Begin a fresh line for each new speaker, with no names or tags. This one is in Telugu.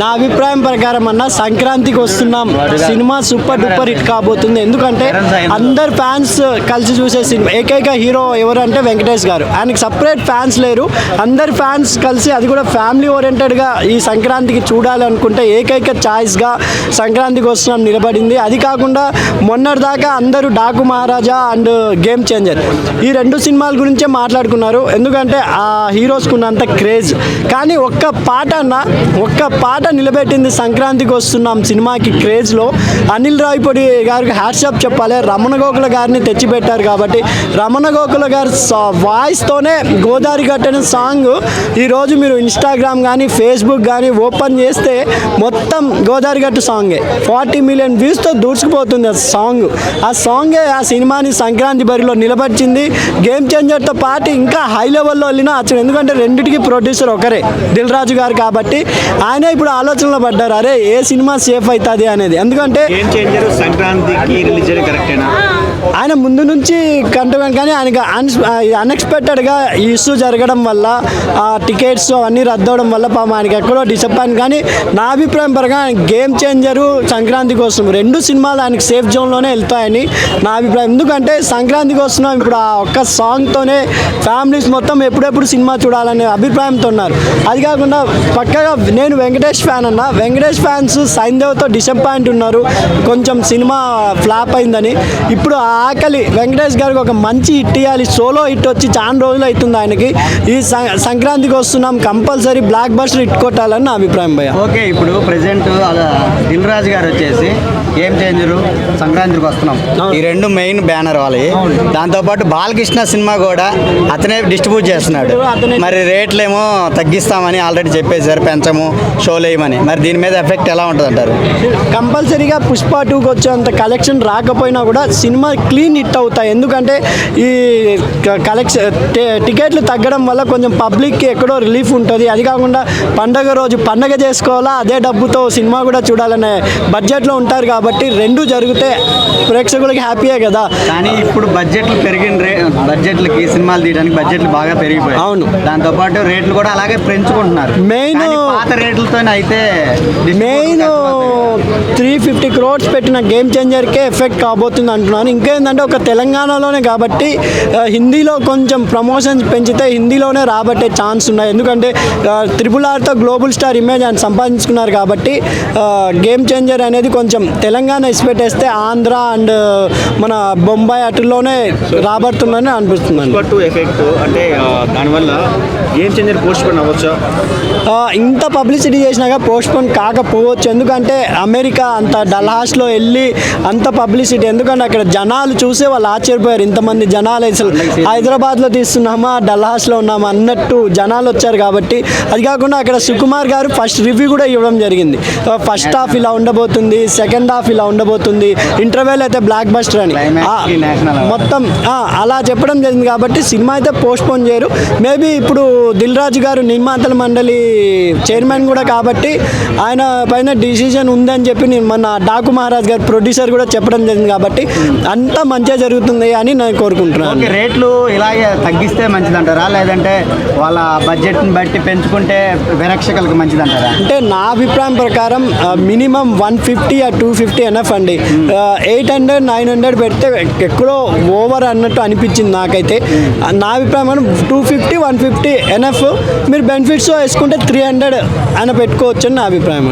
నా అభిప్రాయం ప్రకారం అన్న సంక్రాంతికి వస్తున్నాం. సినిమా సూపర్ డూపర్ హిట్ కాబోతుంది. ఎందుకంటే అందరు ఫ్యాన్స్ కలిసి చూసే సినిమా ఏకైక హీరో ఎవరు అంటే వెంకటేష్ గారు. ఆయనకి సపరేట్ ఫ్యాన్స్ లేరు. అందరు ఫ్యాన్స్ కలిసి అది కూడా ఫ్యామిలీ ఓరియంటెడ్గా ఈ సంక్రాంతికి చూడాలనుకుంటే ఏకైక ఛాయిస్గా సంక్రాంతికి వస్తున్నాం నిలబడింది. అది కాకుండా మొన్నటి దాకా అందరూ Daaku Maharaja and game changer ఈ రెండు సినిమాల గురించే మాట్లాడుకున్నారు. ఎందుకంటే ఆ హీరోస్కున్నంత క్రేజ్. కానీ ఒక్క పాట అన్న ఒక్క పాట నిలబెట్టింది సంక్రాంతికి వస్తున్నాం సినిమాకి క్రేజ్లో అనిల్ రావిపూడి గారికి హ్యాట్సాప్ చెప్పాలి. రమణ గోకుల గారిని తెచ్చిపెట్టారు కాబట్టి రమణ గోకుల గారి వాయిస్తోనే గోదావరి గట్టని సాంగ్ ఈరోజు మీరు ఇన్స్టాగ్రామ్ కానీ ఫేస్బుక్ కానీ ఓపెన్ చేస్తే మొత్తం గోదావరి గట్టు సాంగే ఫార్టీ మిలియన్ వ్యూస్తో దూసుకుపోతుంది ఆ సాంగ్ ఆ సాంగే ఆ సినిమాని సంక్రాంతి బరిలో నిలబడిచింది గేమ్ చేంజర్తో పాటు ఇంకా హై లెవెల్లో వెళ్ళినా అసలు ఎందుకంటే రెండింటికి ప్రొడ్యూసర్ ఒకరే దిల్ రాజు గారు కాబట్టి. ఆయన ఇప్పుడు ఆలోచనలో పడ్డారు. అరే ఏ సినిమా సేఫ్ అవుతుంది అనేది. ఎందుకంటే
సంక్రాంతికి రిలీజ్ కరెక్టేనా
ఆయన ముందు నుంచి కంటున్నాను కానీ ఆయనకి అన్ అన్ఎక్స్పెక్టెడ్గా ఈ ఇష్యూ జరగడం వల్ల ఆ టికెట్స్ అవన్నీ రద్దు అవడం వల్ల పాపం ఆయనకి ఎక్కడో డిసప్పాయింట్ కానీ నా అభిప్రాయం పరంగా ఆయన గేమ్ చేంజరు సంక్రాంతి కోసం. రెండు సినిమాలు ఆయనకి సేఫ్ జోన్లోనే వెళ్తాయని నా అభిప్రాయం. ఎందుకంటే సంక్రాంతికి వస్తున్నాం ఇప్పుడు ఆ ఒక్క సాంగ్తోనే ఫ్యామిలీస్ మొత్తం ఎప్పుడెప్పుడు సినిమా చూడాలనే అభిప్రాయంతో ఉన్నారు. అది కాకుండా పక్కగా నేను వెంకటేష్ ఫ్యాన్ అన్న. వెంకటేష్ ఫ్యాన్స్ సైన్దేవ్తో డిసప్పాయింట్ ఉన్నారు. కొంచెం సినిమా ఫ్లాప్ అయిందని. ఇప్పుడు ఆ ఆకలి. వెంకటేష్ గారికి ఒక మంచి హిట్ ఇవ్వాలి సోలో హిట్ వచ్చి చాలా రోజులు అవుతుంది ఆయనకి. ఈ సంక్రాంతికి వస్తున్నాం. కంపల్సరీ బ్లాక్ బస్టర్ హిట్ కొట్టాలని నా అభిప్రాయం భయ్య.
ఓకే ఇప్పుడు ప్రెసెంట్ దిల్ రాజు గారు వచ్చేసి గేమ్ చేంజరు? సంక్రాంతికి వస్తున్నాం. ఈ రెండు మెయిన్ బ్యానర్ వాళ్ళవి. దాంతోపాటు బాలకృష్ణ సినిమా కూడా అతనే డిస్ట్రిబ్యూట్ చేస్తున్నాడు. మరి రేట్లేమో తగ్గిస్తామని ఆల్రెడీ చెప్పేశారు. పెంచము షోలు వేయమని మరి దీని మీద ఎఫెక్ట్ ఎలా ఉంటుంది అంటారు
కంపల్సరీగా పుష్ప టూకి వచ్చేంత కలెక్షన్ రాకపోయినా కూడా సినిమా క్లీన్ హిట్ అవుతాయి. ఎందుకంటే ఈ కలెక్షన్ టికెట్లు తగ్గడం వల్ల కొంచెం పబ్లిక్కి ఎక్కడో రిలీఫ్ ఉంటుంది. అది కాకుండా పండగ రోజు పండగ చేసుకోవాలా అదే డబ్బుతో సినిమా కూడా చూడాలనే బడ్జెట్లో ఉంటారు కాబట్టి రెండు జరిగితే ప్రేక్షకులకి హ్యాపీయే కదా.
కానీ ఇప్పుడు బడ్జెట్లు పెరిగిన రే బడ్జెట్లకి సినిమాలు తీయడానికి బడ్జెట్లు బాగా పెరిగిపోయాయి.
అవును.
దాంతోపాటు రేట్లు కూడా అలాగే పెంచుకుంటున్నారు. కానీ పాత రేట్లతో అయితే
మెయిన్ త్రీ ఫిఫ్టీ క్రోడ్స్ పెట్టిన గేమ్ చేంజర్కే ఎఫెక్ట్ కాబోతుంది అంటున్నాను. ఇంకేంటంటే ఒక తెలంగాణలోనే కాబట్టి హిందీలో కొంచెం ప్రమోషన్స్ పెంచితే హిందీలోనే రాబట్టే ఛాన్స్ ఉన్నాయి. ఎందుకంటే త్రిపుల్ ఆర్తో గ్లోబల్ స్టార్ ఇమేజ్ ఆయన సంపాదించుకున్నారు కాబట్టి గేమ్ చేంజర్ అనేది కొంచెం తెలంగాణ ఇసిపెట్టేస్తే ఆంధ్ర అండ్ మన బొంబాయి అటులోనే రాబడుతుందని అనిపిస్తుందండి.
పుష్ప టూ ఎఫెక్ట్ అంటే ఆ, దానివల్ల గేమ్ చేంజర్ పోస్ట్ పోన్ అవ్వచ్చా?
ఆ, ఇంత పబ్లిసిటీ చేసినాక పోస్ట్పోన్ కాకపోవచ్చు. ఎందుకంటే అమెరికా అంత డల్హాస్లో వెళ్ళి అంత పబ్లిసిటీ. ఎందుకంటే అక్కడ జనాలు చూసే వాళ్ళు ఆశ్చర్యపోయారు. ఇంతమంది జనాలు అసలు హైదరాబాద్లో తీస్తున్నామా డల్హాస్లో ఉన్నామా అన్నట్టు జనాలు వచ్చారు కాబట్టి. అది కాకుండా అక్కడ సుకుమార్ గారు ఫస్ట్ రివ్యూ కూడా ఇవ్వడం జరిగింది. ఫస్ట్ హాఫ్ ఇలా ఉండబోతుంది సెకండ్ హాఫ్ ఇలా ఉండబోతుంది ఇంటర్వెల్ అయితే బ్లాక్ బస్టర్ అని. మొత్తం అలా చెప్పడం జరిగింది కాబట్టి సినిమా అయితే పోస్ట్ పోన్ చేయరు. మేబీ ఇప్పుడు దిల్ రాజు గారు నిర్మాతల మండలి చైర్మన్ కూడా కాబట్టి ఆయన పైన డిసిజన్ ఉందని చెప్పి మన డాకు మహారాజ్ గారు ప్రొడ్యూసర్ కూడా చెప్పడం జరిగింది కాబట్టి అంతా మంచిగా జరుగుతుంది అని నేను కోరుకుంటున్నాను.
రేట్లు ఇలాగే తగ్గిస్తే మంచిదంటారా? లేదంటే వాళ్ళ బడ్జెట్ని బట్టి పెంచుకుంటే విరక్షకులకు మంచిదంటారా?
అంటే నా అభిప్రాయం ప్రకారం మినిమం వన్ ఫిఫ్టీ ఆ టూ ఫిఫ్టీ ఎనఫ్ అండి. ఎయిట్ హండ్రెడ్ నైన్ హండ్రెడ్ పెడితే ఎక్కడో ఓవర్ అన్నట్టు అనిపించింది నాకైతే. నా అభిప్రాయం two fifty one fifty enough మీరు బెనిఫిట్స్ వేసుకుంటే త్రీ హండ్రెడ్ అని పెట్టుకోవచ్చు అని నా అభిప్రాయం